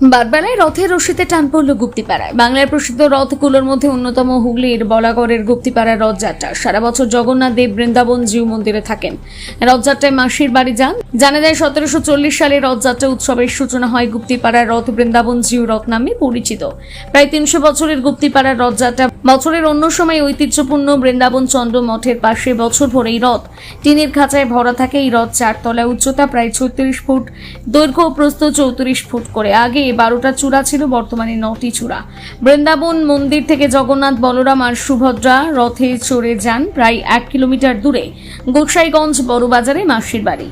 বারবেলায় রথের রশিতে টান পড়ল গুপ্তিপাড়ায়। বাংলার প্রসিদ্ধ রথগুলোর মধ্যে অন্যতম হুগলির বলাগড়ের গুপ্তিপাড়ার রথযাত্রা। সারা বছর জগন্নাথ দেব বৃন্দাবন জিউ মন্দিরে থাকেন। রথযাত্রায় মাসির বাড়ি যান। জানা যায়, সতেরোশো চল্লিশ সালে রথযাত্রা উৎসবের সূচনা হয় গুপ্তিপাড়ার রথ বৃন্দাবন জিউ রথ নামে পরিচিত। প্রায় তিনশো বছরের গুপ্তিপাড়ার রথযাত্রা বছরের অন্য সময় ঐতিহ্যপূর্ণ বৃন্দাবন চন্দ্র মঠের পাশে বছর ভরে এই রথ। টিনের খাঁচায় ভরা থাকে এই রথ, চারতলা উচ্চতা প্রায় ছত্রিশ ফুট। দৈর্ঘ্য প্রস্থ চৌত্রিশ ফুট করে। আগে বারোটা চূড়া ছিল, বর্তমানে নটি চূড়া। বৃন্দাবন মন্দির থেকে জগন্নাথ, বলরাম আর সুভদ্রা রথে চড়ে যান প্রায় এক কিলোমিটার দূরে গোসাইগঞ্জ বড়বাজারে মাসির বাড়ি।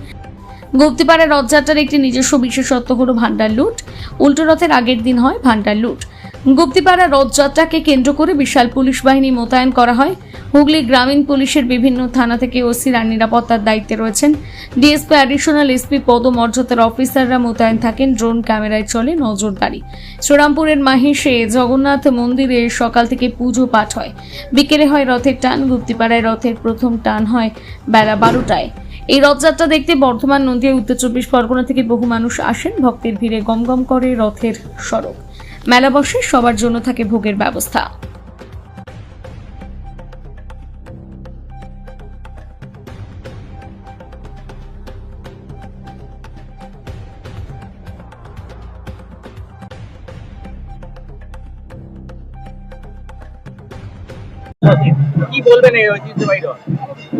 গুপ্তিপাড়া রথযাত্রার একটি নিজস্ব বিশেষত্ব হলো ভান্ডার লুট। উল্টো রথের আগের দিন হয় ভান্ডার লুট। গুপ্তিপাড়া রথযাত্রাকে কেন্দ্র করে বিশাল পুলিশ বাহিনী মোতায়েন করা হয়। হুগলি গ্রামীণ পুলিশের বিভিন্ন থানা থেকে ওসির নিরাপত্তার দায়িত্বে রয়েছেন। ডিএসপি অ্যাডিশনাল এসপি পদমর্যাদার অফিসাররা মোতায়েন থাকেন, ড্রোন ক্যামেরায় চলে নজরদারি। শ্রীরামপুরের মাহেশে জগন্নাথ মন্দিরে সকাল থেকে পুজো পাঠ হয়। বিকেলে হয় রথের টান, গুপ্তিপাড়ায় রথের প্রথম টান হয় বেলা বারোটায়। এই রথযাত্রা দেখতে বর্ধমান, নদীয়া, উত্তর চব্বিশ পরগনা থেকে বহু মানুষ আসেন। ভক্তের ভিড়ে গমগম করে রথের সড়ক। মেলা বসে সবার জন্য থাকে ভোগের ব্যবস্থা।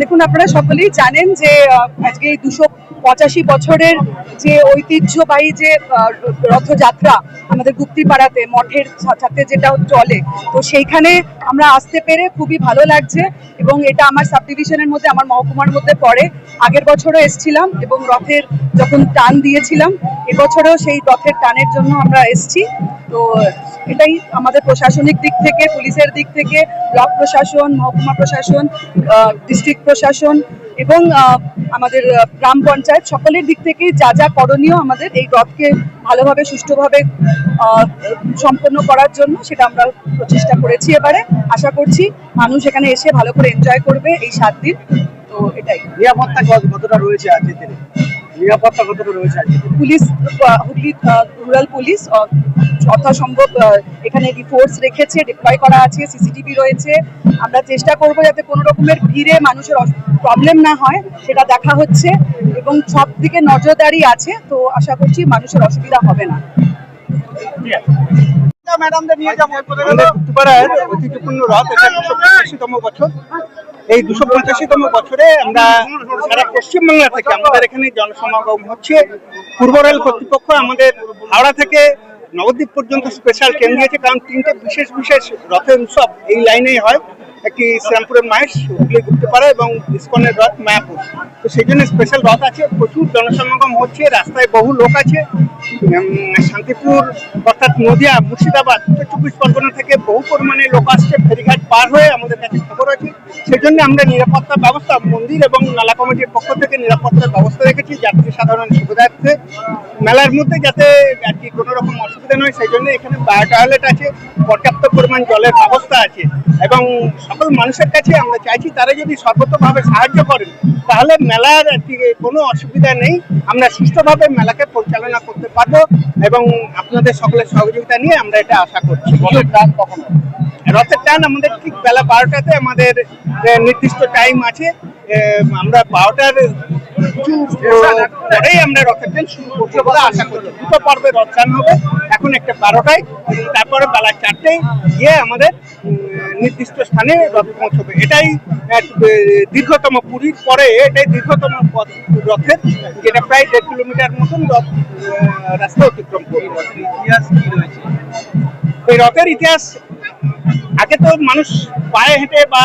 দেখুন, আপনারা সকলেই জানেন যে আজকে দুশো পঁচাশি বছরের যে ঐতিহ্যবাহী যে রথযাত্রা আমাদের গুপ্তিপাড়াতে, মঠের সাথে যেটা চলে, তো সেইখানে আমরা আসতে পেরে খুবই ভালো লাগছে এবং এটা আমার সাব ডিভিশনের মধ্যে, আমার মহকুমার মধ্যে পড়ে। আগের বছরও এসছিলাম এবং রথের যখন টান দিয়েছিলাম, এবছরও সেই রথের টানের জন্য আমরা এসছি। তো এটাই আমাদের প্রশাসনিক দিক থেকে, পুলিশের দিক থেকে, ব্লক প্রশাসন, মহকুমা প্রশাসন ডিস্ট্রিক্ট প্রশাসন এবং আমাদের গ্রাম পঞ্চায়েত সকলের দিক থেকে যা যা করণীয় আমাদের এই রথকে ভালোভাবে, সুষ্ঠুভাবে সম্পন্ন করার জন্য সেটা আমরা প্রচেষ্টা করেছি এবারে। আশা করছি মানুষ এখানে এসে ভালো করে এনজয় করবে এই সাত দিন। তো এটাই। নিরাপত্তা কত- কতটা রয়েছে আজকের দিনে? নিরাপত্তা কতটা রয়েছে পুলিশ হুগলি রুরাল পুলিশ যথাসম্ভব এখানে ফোর্স রেখেছে ডিপ্লয় করা আছে সিসিটিভি রয়েছে। আমরা চেষ্টা করব যাতে কোনো রকমের ভিড়ে মানুষের প্রবলেম না হয় সেটা দেখা হচ্ছে এবং সব দিকে নজরদারি আছে তো আশা করছি মানুষের অসুবিধা হবে না। এই দুশো পঞ্চাশিতম বছরে। আমরা সারা পশ্চিমবাংলা থেকে আমাদের এখানে জনসমাগম হচ্ছে। পূর্ব রেল কর্তৃপক্ষ আমাদের হাওড়া থেকে নবদ্বীপ পর্যন্ত স্পেশাল ট্রেন দিয়েছে, কারণ তিনটে বিশেষ বিশেষ রথের উৎসব এই লাইনেই হয়। একটি শ্রীরামপুরের মাহেশ হুগলি গুপ্তপাড়া এবং ইস্কনের রথ মায়াপুর। তো সেই জন্য স্পেশাল রথ আছে, প্রচুর জনসমাগম হচ্ছে, রাস্তায় বহু লোক আছে। শান্তিপুর অর্থাৎ নদিয়া, মুর্শিদাবাদ চব্বিশ পরগনা থেকে বহু পরিমাণে লোক আসছে, ফেরিঘাট পার হয়ে আমাদের কাছে খবর আছে। সেই জন্য আমরা নিরাপত্তা ব্যবস্থা, মন্দির এবং মেলা কমিটির পক্ষ থেকে নিরাপত্তার ব্যবস্থা রেখেছি, যাত্রী সাধারণ সুবিধার্থে মেলার মধ্যে যাতে আর কি কোনো রকম অসুবিধা নয়, সেই জন্য এখানে বায়ো টয়লেট আছে, পর্যাপ্ত পরিমাণ জলের ব্যবস্থা আছে এবং সকল মানুষের কাছে আমরা চাইছি তারা যদি সর্বতভাবে সাহায্য করেন তাহলে মেলার কোনো অসুবিধা নেই। আমরা সুষ্ঠুভাবে মেলাকে পরিচালনা করতে পারব এবং আপনাদের সকলের সহযোগিতা নিয়ে আমরা এটা আশা করছি। রথের টান আমাদের ঠিক বেলা বারোটাতে আমাদের নির্দিষ্ট টাইম আছে আমরা বারোটার পরেই আমরা রথের টান শুরু করতে বলে আশা করছি দুটো পর্বে রথ টান হবে, এখন একটা বারোটায়, তারপরে বেলা চারটেয় গিয়ে আমাদের নির্দিষ্ট স্থানে রথ পৌঁছবে। এটাই দীর্ঘতম পুরীর পরে এটাই দীর্ঘতম পথ রথের, যেটা প্রায় দেড় কিলোমিটার মতন রথ রাস্তা অতিক্রম করবে। ইতিহাস কি রয়েছে এই রথের ইতিহাস আগে তো মানুষ পায়ে হেঁটে বা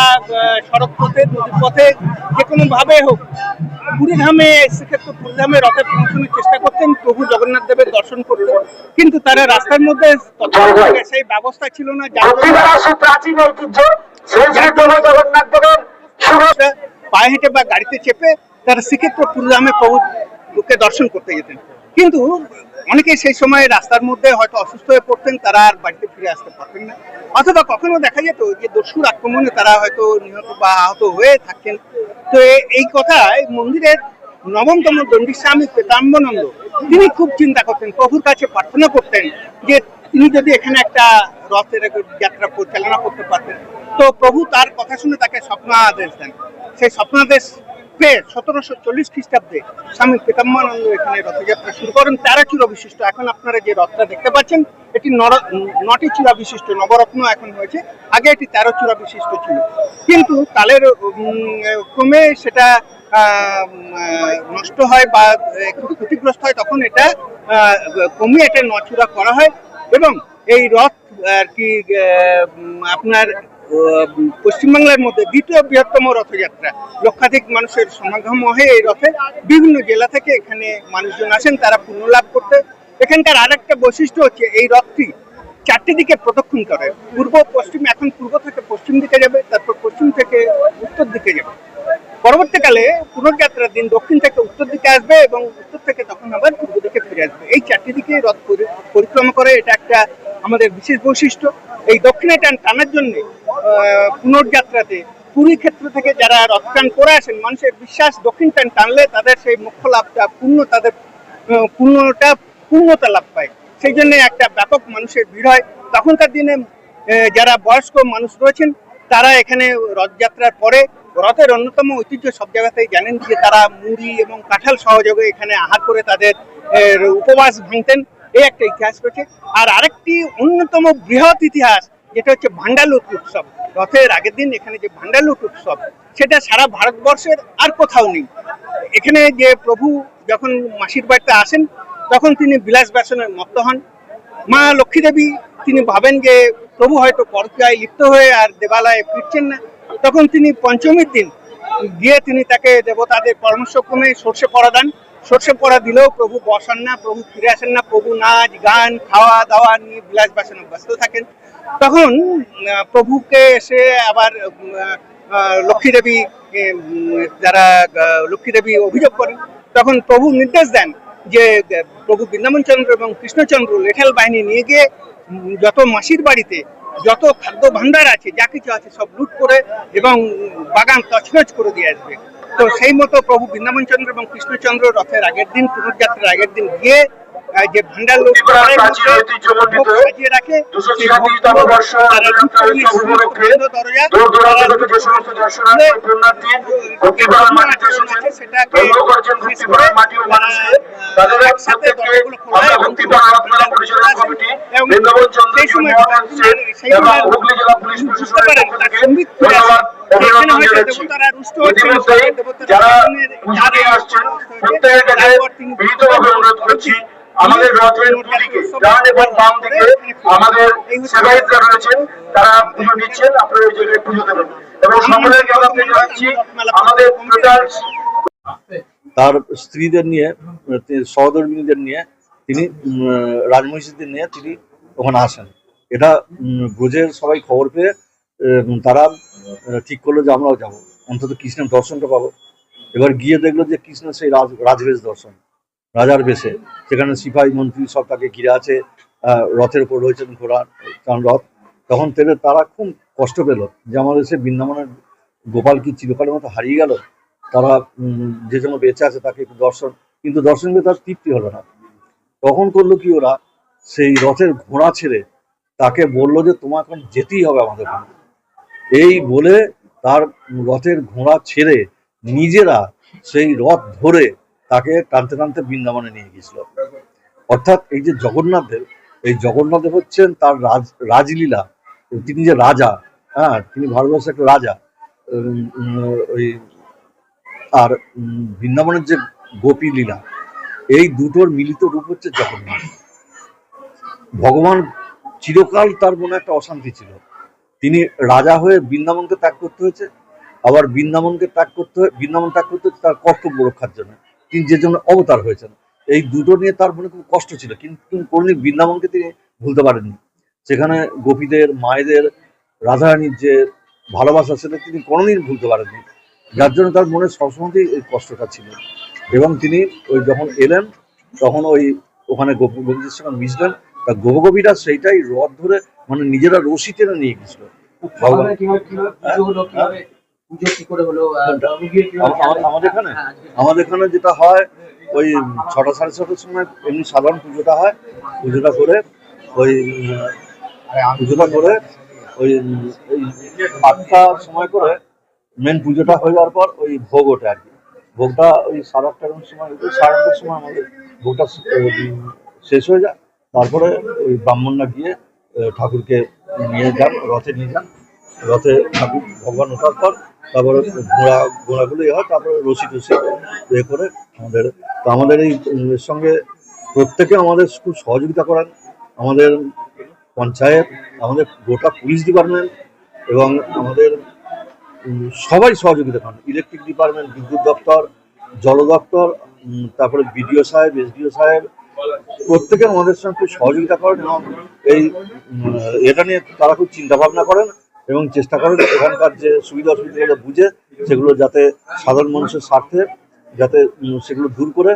সড়ক পথে নদীর পথে যে কোনো ভাবে হোক পুরী ধামে সেক্ষেত্রে পুরী ধামে রথে পৌঁছানোর চেষ্টা করতেন প্রভু জগন্নাথ দেবের দর্শন করতেন। কিন্তু তারা রাস্তার মধ্যে সেই ব্যবস্থা ছিল না প্রাচীন ঐতিহ্য জগন্নাথ দেবের পায়ে হেঁটে বা গাড়িতে চেপে তারা সেক্ষেত্রে পুরীধামে প্রভুকে দর্শন করতে যেতেন। কিন্তু অনেকে সেই সময় রাস্তার মধ্যে হয়তো অসুস্থ হয়ে পড়তেন তারা আর বাড়িতে ফিরে আসতে পারতেন না। অথবা কখনো দেখা যেত যে দস্যুর আক্রমণে তারা হয়তো নিহত বা আহত হয়ে থাকতেন। তো এই কথা এই মন্দিরের নবমতম দণ্ডী স্বামী পেতাম্বনন্দ তিনি খুব চিন্তা করতেন, প্রভুর কাছে প্রার্থনা করতেন যে তিনি যদি এখানে একটা রথের যাত্রা পরিচালনা করতে পারতেন। তো প্রভু তার কথা শুনে তাকে স্বপ্নাদেশ দেন। সেই স্বপ্নাদেশ পেয়ে সতেরোশো চল্লিশ খ্রিস্টাব্দে স্বামী পেতাম্বানন্দ এখানে রথযাত্রা শুরু করেন তেরো চূড়া বিশিষ্ট। এখন আপনারা যে রথটা দেখতে পাচ্ছেন এটি নর- নটি চূড়া বিশিষ্ট নবরত্ন এখন হয়েছে। আগে এটি তেরো চূড়া বিশিষ্ট ছিল। কিন্তু উম, ক্রমে সেটা নষ্ট হয় বা ক্ষতিগ্রস্ত হয় তখন এটা কমিয়ে এটা নচূড়া করা হয়। এবং এই রথ আর কি আপনার পশ্চিমবাংলার মধ্যে দ্বিতীয় বৃহত্তম রথযাত্রা। লক্ষাধিক মানুষের সমাগম হয় এই রথে। বিভিন্ন জেলা থেকে এখানে মানুষজন আসেন, তারা পুনর্লাভ করতে। এখানকার আরেকটা বৈশিষ্ট্য হচ্ছে এই রথটি চারটি দিকে প্রদক্ষিণ করে। পূর্ব, পশ্চিম, এখন পূর্ব থেকে পশ্চিম দিকে যাবে, তারপর পশ্চিম থেকে উত্তর দিকে যাবে। পরবর্তীকালে পুনর্যাত্রার দিন দক্ষিণ থেকে উত্তর দিকে আসবে এবং উত্তর থেকে তখন আবার পূর্ব ফিরে আসবে। এই চারটি দিকে রথ পরিক্রমা করে। এটা একটা আমাদের বিশেষ বৈশিষ্ট্য। এই দক্ষিণে টান টানার জন্য পুনর্যাত্রাতে পুরী ক্ষেত্র থেকে যারা রথ টান করে আসেন, মানুষের বিশ্বাস দক্ষিণ টান টানলে তাদের সেই মুখ্য লাভটা পূর্ণ, তাদের পূর্ণটা, পূর্ণতা লাভ পায়। সেই জন্য একটা ব্যাপক মানুষের ভিড় হয়। তখনকার দিনে যারা বয়স্ক মানুষ রয়েছেন, তারা এখানে রথযাত্রার পরে রথের অন্যতম ঐতিহ্য সব জায়গাতেই জানেন যে তারা মুড়ি এবং কাঁঠাল সহযোগে এখানে আহার করে তাদের উপবাস ভাঙতেন। এই একটা ইতিহাস রয়েছে। আর আরেকটি অন্যতম বৃহৎ ইতিহাস, যেটা হচ্ছে ভান্ডালুট উৎসব। রথের আগের দিন এখানে যে ভান্ডালুট উৎসব, সেটা সারা ভারতবর্ষের আর কোথাও নেই। এখানে যে প্রভু যখন মাসির বাড়িতে আসেন, তখন তিনি বিলাস ব্যাসনের মত্ত হন। মা লক্ষ্মী দেবী তিনি ভাবেন যে প্রভু হয়তো পরকায় লিপ্ত হয়ে আর দেবালয়ে ফিরছেন না। তখন তিনি পঞ্চমীর দিন গিয়ে তিনি তাকে দেবতাদের পরামর্শক্রমে সর্ষে পরা দেন। সর্ষে পরা দিলেও প্রভু বসান না, প্রভু ফিরে আসেন না। প্রভু নাচ, গান, খাওয়া দাওয়া নিয়ে বিলাস বাসনে ব্যস্ত থাকেন। তখন প্রভুকে এসে আবার লক্ষ্মী দেবী যারা লক্ষ্মী দেবী অভিযোগ করেন, তখন প্রভু নির্দেশ দেন যে, প্রভু বৃন্দাবন চন্দ্র এবং কৃষ্ণচন্দ্র লেঠাল বাহিনী নিয়ে গিয়ে যত মাসির বাড়িতে যত খাদ্য ভান্ডার আছে, যা কিছু আছে সব লুট করে এবং বাগান তছনছ করে দিয়ে আসবে। তো সেই মতো প্রভু বৃন্দাবন চন্দ্র এবং কৃষ্ণচন্দ্র রথের আগের দিন, পুনর্যাত্রার আগের দিন গিয়ে যে ভান্ডার সাজিয়ে রাখে। যারা আসছেন প্রত্যেকের কাছে অনুরোধ করছি আমাদের রথের দুদিকে, ডান এবং বাম দিকে আমাদের সেবায়িতরা রয়েছেন, তারা পুজো নিচ্ছেন আপনারা ওই জায়গায় পুজো দেবেন। এবং সকলের জানাচ্ছি, আমাদের টোটাল তার স্ত্রীদের নিয়ে সহধর্মিনীদের নিয়ে, তিনি রাজমহিষীদের নিয়ে তিনি ওখানে আসেন। এটা ব্রজের সবাই খবর পেয়ে তারা ঠিক করল যে আমরাও যাব। অন্তত কৃষ্ণের দর্শনটা পাবো। এবার গিয়ে দেখল যে কৃষ্ণের সেই রাজ, রাজবেশ দর্শন। রাজার বেশে সেখানে সিপাহী মন্ত্রী সব তাকে ঘিরে আছে রথের উপর রয়েছেন ঘোড়া কারণ রথ। তখন তেলে তারা খুব কষ্ট পেল যে আমাদের সে বৃন্দাবনের গোপাল কি চিরকালের মতো হারিয়ে গেল? তারা যে জন্য বেঁচে আছে তাকে একটু দর্শন, কিন্তু দর্শন করে তার তৃপ্তি হলো না। তখন করল কি ওরা? সেই রথের ঘোড়া ছেড়ে তাকে বলল যে তোমার এখন যেতেই হবে আমাদের এই বলে তার রথের ঘোড়া ছেড়ে নিজেরা সেই রথ ধরে তাকে টানতে টানতে বৃন্দাবনে নিয়ে গেছিল অর্থাৎ এই যে জগন্নাথ দেব এই জগন্নাথ দেব হচ্ছেন তার রাজ, রাজলীলা। তিনি যে রাজা হ্যাঁ তিনি ভারতবর্ষের একটা রাজা। ওই আর বৃন্দাবনের যে গোপী লীলা এই দুটোর মিলিত রূপ হচ্ছে জগন্নাথ। ভগবান চিরকাল তার মনে একটা অশান্তি ছিল। তিনি রাজা হয়ে বৃন্দাবনকে ত্যাগ করতে হয়েছে, আবার বৃন্দাবনকে ত্যাগ করতে হয়ে, বৃন্দাবন ত্যাগ করতে হচ্ছে তার কর্তব্য রক্ষার জন্য। তিনি যে জন্য অবতার হয়েছেন। এই দুটো নিয়ে তার মনে খুব কষ্ট ছিল। কিন্তু তিনি কোনোদিন বৃন্দাবনকে তিনি ভুলতে পারেননি। সেখানে গোপীদের মায়েদের রাধারানীর যে ভালোবাসা সেটা তিনি কোনোদিন ভুলতে পারেননি। যার জন্য তার মনে সবসময়তেই এই কষ্টটা ছিল। এবং তিনি ওই যখন এলেন তখন ওই ওখানে গোপ গোপীদের সঙ্গে মিশলেন। তা গোপগোপীরা সেইটাই রথ ধরে মানে নিজেরা রশি টেনে নিয়ে গেছিল। ভগবান? পুজো কি করে হলো জানলেন? আমাদের এখানে? হ্যাঁ, আমাদের এখানে যেটা হয় ওই ছটা সাড়ে ছটার সময় এমনি সাধারণ পুজোটা হয়। পুজোটা করে ওই পুজোটা করে ওই এই আটটার সময় করে মেন পুজোটা হয়ে যাওয়ার পর ওই ভোগ ওঠে আর কি। ভোগটা ওই সাড়ে আটটার সময় সাড়ে আটটার সময় আমাদের ভোগটা শেষ হয়ে যায়। তারপরে ওই ব্রাহ্মণরা গিয়ে ঠাকুরকে নিয়ে যান রথে নিয়ে যান। রথে ঠাকুর ভগবান ওঠার পর তারপরে ঘোড়া ঘোড়াগুলো ইয়ে হয়, তারপরে রশি টসি এ করে আমাদের। তো আমাদের এই সঙ্গে প্রত্যেকে আমাদের খুব সহযোগিতা করেন। আমাদের পঞ্চায়েত, আমাদের গোটা পুলিশ ডিপার্টমেন্ট এবং আমাদের সবাই সহযোগিতা করেন। ইলেকট্রিক ডিপার্টমেন্ট, বিদ্যুৎ দপ্তর, জল দপ্তর তারপরে বিডিও সাহেব, এসডিও সাহেব, প্রত্যেকে আমাদের সঙ্গে খুব সহযোগিতা করেন এবং এই এটা নিয়ে তারা খুব চিন্তা ভাবনা করেন। এবং চেষ্টা করেন এখানকার যে সুবিধা অসুবিধাগুলো বুঝে সেগুলো যাতে সাধারণ মানুষের স্বার্থে যাতে সেগুলো দূর করে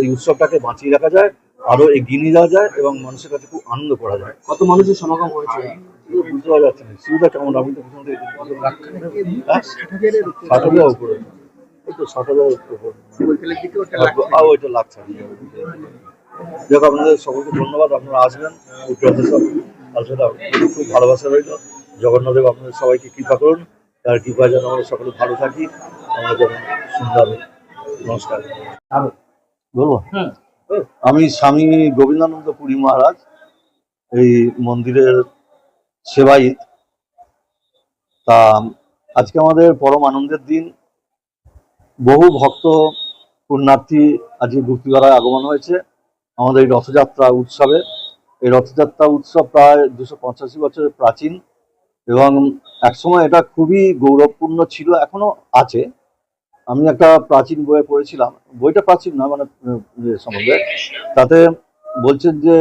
এই উৎসবটাকে বাঁচিয়ে রাখা যায় আরও এগিয়ে নিয়ে যাওয়া যায় এবং মানুষের কাছে খুব আনন্দ করা যায়। কত মানুষের সমাগম হয়েছে? বুঝতে পারা যাচ্ছে না। সুবিধা কেমন? আমি তো প্রথম থেকে হ্যাঁ? ষাট হাজার উপরে। ওই তো ষাট উপরে। ওইটা লাগছে। না। দেখো আপনাদের সকলকে ধন্যবাদ। আপনারা আসবেন উত্তরাতে সব। আসলে খুব ভালোবাসা রইল। জগন্নাথদেব আপনাদের সবাইকে কৃপা করুন। তার কৃপায় যেন আমরা সকলে ভালো থাকি। আমরা যেন সুন্দর নমস্কার। বলব। আমি স্বামী গোবিন্দানন্দ পুরী মহারাজ এই মন্দিরের সেবায়িত। তা আজকে আমাদের পরম আনন্দের দিন। বহু ভক্ত পুণ্যার্থী আজকে গুপ্তিপাড়ায় আগমন হয়েছে। আমাদের এই রথযাত্রা উৎসবে। এই রথযাত্রা উৎসব প্রায় দুশো পঁচাশি বছরের প্রাচীন। এবং একসময় এটা খুবই গৌরবপূর্ণ ছিল এখনও আছে। আমি একটা প্রাচীন বইয়ে পড়েছিলাম। বইটা প্রাচীন না মানে সম্বন্ধে। তাতে বলছেন যে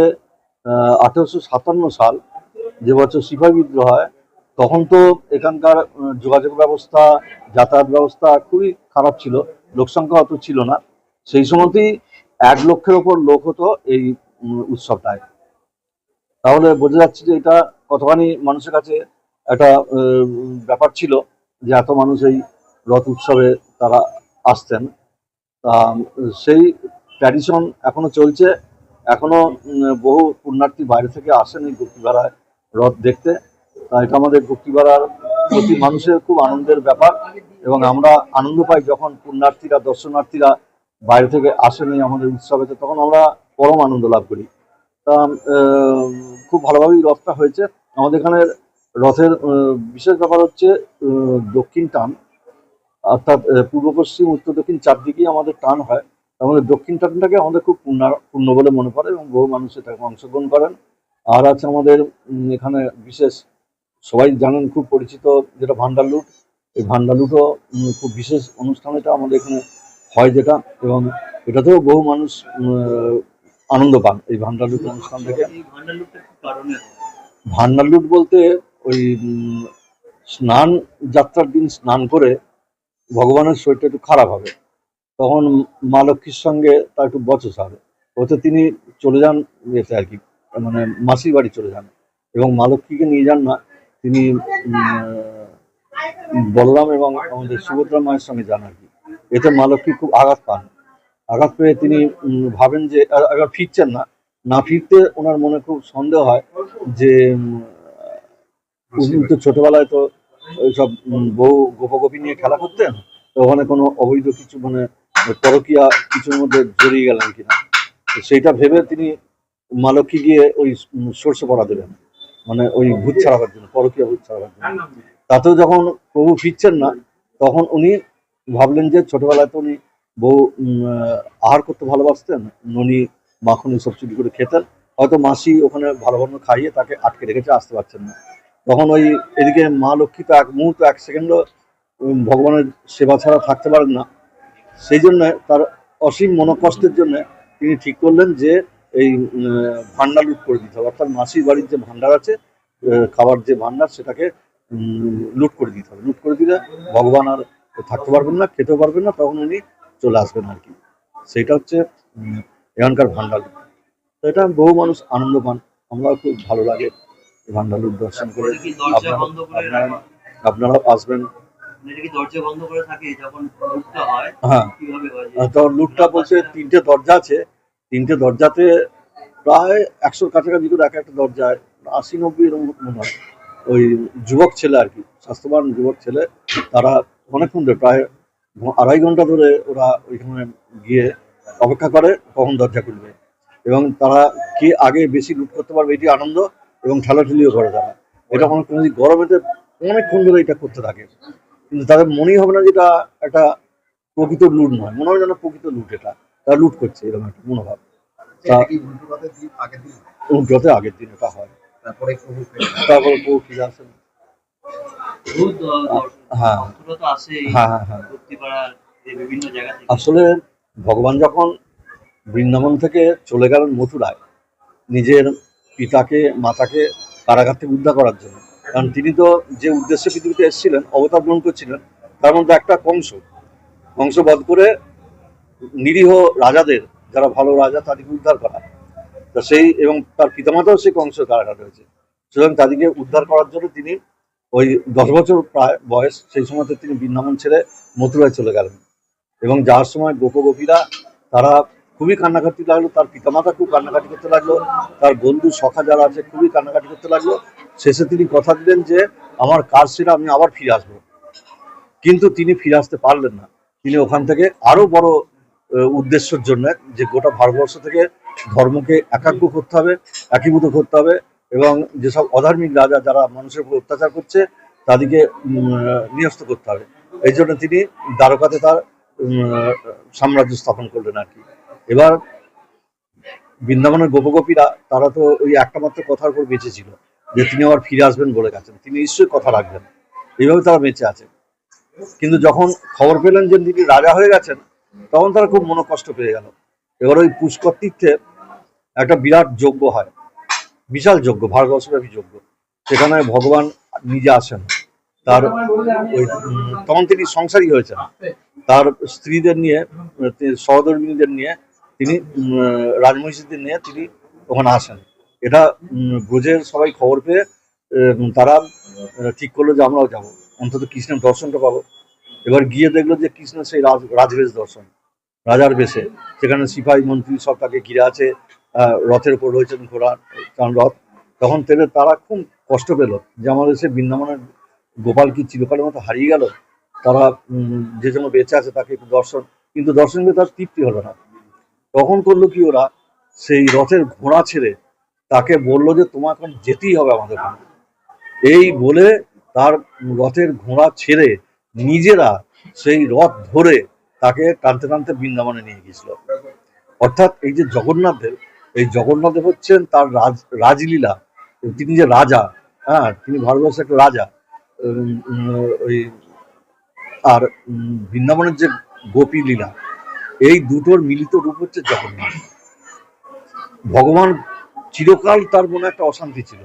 আঠেরোশো সাতান্ন সাল যে বছর সিপাহী বিদ্রোহ হয় তখন তো এখানকার যোগাযোগ ব্যবস্থা যাতায়াত ব্যবস্থা খুবই খারাপ ছিল। লোকসংখ্যা অত ছিল না। সেই সময়তেই এক লক্ষের ওপর লোক হতো এই উৎসবটায়। তাহলে বোঝা যাচ্ছে যে এটা কতখানি মানুষের কাছে একটা ব্যাপার ছিল যে এত মানুষ এই রথ উৎসবে তারা আসতেন। তা, সেই ট্র্যাডিশন এখনও চলছে। এখনও বহু পুণ্যার্থী বাইরে থেকে আসেন এই গুপ্তিপাড়ায় রথ দেখতে। তা, এটা আমাদের গুপ্তিপাড়ার প্রতি মানুষের খুব আনন্দের ব্যাপার এবং আমরা আনন্দ পাই যখন পুণ্যার্থীরা, দর্শনার্থীরা বাইরে থেকে আসেন এই আমাদের উৎসবেতে তখন আমরা পরম আনন্দ লাভ করি। তা খুব ভালোভাবেই রথটা হয়েছে। আমাদের এখানে রথের বিশেষ ব্যাপার হচ্ছে দক্ষিণ টান অর্থাৎ পূর্ব পশ্চিম উত্তর দক্ষিণ চারদিকেই আমাদের টান হয়। আমাদের দক্ষিণ টানটাকে আমাদের খুব পূর্ণ পূর্ণ বলে মনে করে এবং বহু মানুষ এটাকে অংশগ্রহণ করেন। আর আছে আমাদের এখানে বিশেষ সবাই জানেন খুব পরিচিত যেটা ভান্ডার লুট। এই ভান্ডার লুটও খুব বিশেষ অনুষ্ঠান এটা আমাদের এখানে হয় যেটা এবং এটাতেও বহু মানুষ আনন্দ পান এই ভান্ডার লুট অনুষ্ঠান থেকে। ভান্ডার লুট বলতে ওই স্নান যাত্রার দিন স্নান করে ভগবানের শরীরটা একটু খারাপ হবে। তখন মা লক্ষ্মীর সঙ্গে তার একটু বচস হবে ওতে তিনি চলে যান এতে আর কি মানে মাসির বাড়ি চলে যান। এবং মা লক্ষ্মীকে নিয়ে যান না তিনি উম, বলরাম এবং আমাদের সুভদ্রা মায়ের সঙ্গে যান আর কি। এতে মা লক্ষ্মী খুব আঘাত পান। আঘাত পেয়ে তিনি ভাবেন যে আবার ফিরছেন না। না ফিরতে ওনার মনে খুব সন্দেহ হয় যে উনি তো ছোটবেলায় তো উম, বউ গোপগোপী নিয়ে খেলা করতেন তো ওখানে কোনো অবৈধ কিছু মানে পরকিয়া কিছুর মধ্যে জড়িয়ে গেলেন কিনা। সেইটা ভেবে তিনি মা লক্ষ্মী গিয়ে ওই সর্ষে পড়া দেবেন মানে ওই ভূত ছাড়াবার জন্য পরকিয়া ভূত ছাড়াবার জন্য। তাতেও যখন প্রভু ফিরছেন না তখন উনি ভাবলেন যে ছোটবেলায় তো উনি বউ আহার করতে ভালোবাসতেন ননি মাখন সব চুরি করে খেতেন। হয়তো মাসি ওখানে ভালো ভালো খাইয়ে তাকে আটকে রেখেছে আসতে পারছেন না। তখন ওই এদিকে মা লক্ষ্মী তো এক মুহূর্ত এক সেকেন্ডও ভগবানের সেবা ছাড়া থাকতে পারেন না। সেই জন্য তার অসীম মনোকষ্টের জন্য তিনি ঠিক করলেন যে এই ভান্ডার লুট করে দিতে হবে। অর্থাৎ মাসির বাড়ির যে ভান্ডার আছে খাবার যে ভান্ডার সেটাকে লুট করে দিতে হবে। লুট করে দিলে ভগবান আর থাকতে পারবেন না, খেতেও পারবেন না, তখন উনি চলে আসবেন আর কি। সেটা হচ্ছে এখানকার ভান্ডার এটা বহু মানুষ আনন্দ পান। আমরাও খুব ভালো লাগে। লুট দর্শন করে আপনারা আপনারা- আপনারাও আসবেন। থাকে যখন লুটটা হয়? হ্যাঁ। লুটটা বলছে তিনটে দরজা আছে। তিনটে দরজাতে প্রায় একশোর কাছাকাছি করে এক একটা দরজায় আশি নব্বই এরকম মনে হয়। ওই যুবক ছেলে আর কি স্বাস্থ্যবান যুবক ছেলে তারা অনেকক্ষণ ধরে প্রায় আড়াই ঘণ্টা ধরে ওরা ওইখানে গিয়ে অপেক্ষা করে কখন দরজা খুলবে। এবং তারা কে আগে বেশি লুট করতে পারবে এটি আনন্দ। এবং ঠেলাঠেলিও করে তারা এটা অনেক গরমেতে অনেকক্ষণ ধরে এটা করতে থাকে। কিন্তু তাদের মনেই হবে না যে এটা একটা প্রকৃত লুট নয়। মনে হয় যেন প্রকৃত লুট এটা। তারা লুট করছে এরকম একটা মনোভাব। উল্টোতে আগের দিন? এটা হয়। তারপরে ফিরে আসেন হ্যাঁ। হ্যাঁ হ্যাঁ হ্যাঁ। ভক্তিপাড়ার যে বিভিন্ন জায়গা থেকে। আসলে ভগবান যখন বৃন্দাবন থেকে চলে গেলেন মথুরায় নিজের পিতাকে, মাতাকে কারাগার থেকে উদ্ধার করার জন্য। কারণ তিনি তো যে উদ্দেশ্যে পৃথিবীতে এসেছিলেন, অবতার গ্রহণ করছিলেন, তার মধ্যে একটা কংস। কংস বধ করে নিরীহ রাজাদের, যারা ভালো রাজা, তাদেরকে উদ্ধার করা। তা সেই এবং তার পিতামাতাও সেই কংস কারাগার রয়েছে। সুতরাং তাদেরকে উদ্ধার করার জন্য তিনি ওই দশ বছর প্রায় বয়স, সেই সময়তে তিনি বৃন্দাবন ছেড়ে মথুরায় চলে গেলেন। এবং যাওয়ার সময় গোপ গোপীরা তারা খুবই কান্নাকাটি লাগল, তার পিতামাতা খুব কান্নাকাটি করতে লাগল, তার বন্ধু সখা যারা আছে খুবই কান্নাকাটি করতে লাগল। শেষে তিনি কথা দিলেন যে, আমার কাজ সেটা আমি আবার ফিরে আসব। কিন্তু তিনি ফিরে আসতে পারলেন না। তিনি ওখান থেকে আরও বড় উদ্দেশ্যের জন্য যে গোটা ভারতবর্ষ থেকে ধর্মকে একাগ্র করতে হবে, একীভূত করতে হবে এবং যেসব অধার্মিক রাজা যারা মানুষের উপর অত্যাচার করছে, তাদেরকে নিরস্ত করতে হবে। এই জন্য তিনি দ্বারকাতে তার সাম্রাজ্য স্থাপন করলেন আর কি। এবার বৃন্দাবনের গোপগোপীরা তারা তো ওই একটা মাত্র কথার উপর বেঁচে ছিল যে তিনি আবার ফিরে আসবেন বলে গেছেন। তিনি নিশ্চয়ই কথা রাখবেন। এইভাবে তারা বেঁচে আছে। কিন্তু যখন খবর পেলেন যে তিনি রাজা হয়ে গেছেন, তখন তারা খুব মনোকষ্ট পেয়ে গেল। এবার ওই পুষ্কর তীর্থে একটা বিরাট যজ্ঞ হয়। বিশাল যজ্ঞ, ভারতবর্ষব্যাপী যজ্ঞ। সেখানে ভগবান নিজে আসেন। তার ওই তখন তিনি সংসারী হয়েছেন। তার স্ত্রীদের নিয়ে সহধর্মিনীদের নিয়ে তিনি রাজমহিষীদের নিয়ে তিনি ওখানে আসেন। এটা ব্রজের সবাই খবর পেয়ে তারা ঠিক করল যে আমরাও যাব। অন্তত কৃষ্ণের দর্শনটা পাবো। এবার গিয়ে দেখল যে কৃষ্ণ সেই রাজ, রাজবেশ দর্শন, রাজার বেশে। সেখানে সিপাহী মন্ত্রী সব তাকে ঘিরে আছে রথের উপর রয়েছেন ঘোড়া কারণ রথ। তখন তেলে তারা খুব কষ্ট পেল যে আমাদের সে বৃন্দাবনের গোপাল কি চিরকালের মতো হারিয়ে গেল? তারা যে জন্য বেঁচে আছে তাকে একটু দর্শন, কিন্তু দর্শন তার তৃপ্তি হলো না। তখন করল কি ওরা? সেই রথের ঘোড়া ছেড়ে তাকে বলল যে তোমার এখন যেতেই হবে আমাদের এই বলে তার রথের ঘোড়া ছেড়ে নিজেরা সেই রথ ধরে তাকে টানতে টানতে বৃন্দাবনে নিয়ে গিয়েছিল। অর্থাৎ এই যে জগন্নাথ দেব, এই জগন্নাথ দেব হচ্ছেন তার রাজ, রাজলীলা। তিনি যে রাজা হ্যাঁ তিনি ভারতবর্ষের একটা রাজা। ওই, আর বৃন্দাবনের যে গোপী লীলা এই দুটোর মিলিত রূপ হচ্ছে জগন্নাথ। ভগবান চিরকাল তার মনে একটা অশান্তি ছিল।